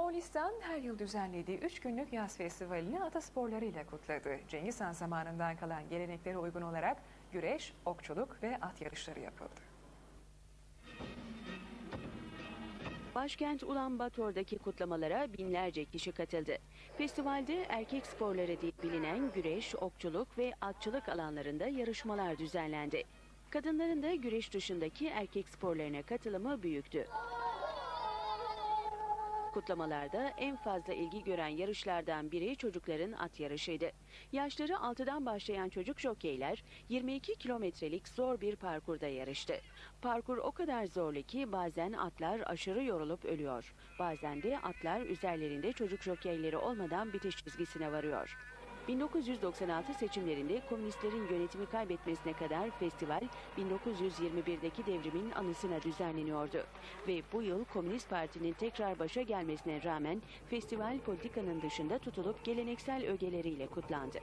Moğolistan her yıl düzenlediği 3 günlük yaz festivalini atasporlarıyla kutladı. Cengiz Han zamanından kalan geleneklere uygun olarak güreş, okçuluk ve at yarışları yapıldı. Başkent Ulanbator'daki kutlamalara binlerce kişi katıldı. Festivalde erkek sporları diye bilinen güreş, okçuluk ve atçılık alanlarında yarışmalar düzenlendi. Kadınların da güreş dışındaki erkek sporlarına katılımı büyüktü. Kutlamalarda en fazla ilgi gören yarışlardan biri çocukların at yarışıydı. Yaşları 6'dan başlayan çocuk jokeyler 22 kilometrelik zor bir parkurda yarıştı. Parkur o kadar zorlu ki bazen atlar aşırı yorulup ölüyor. Bazen de atlar üzerlerinde çocuk jokeyleri olmadan bitiş çizgisine varıyor. 1996 seçimlerinde komünistlerin yönetimi kaybetmesine kadar festival 1921'deki devrimin anısına düzenleniyordu. Ve bu yıl Komünist Parti'nin tekrar başa gelmesine rağmen festival politikanın dışında tutulup geleneksel ögeleriyle kutlandı.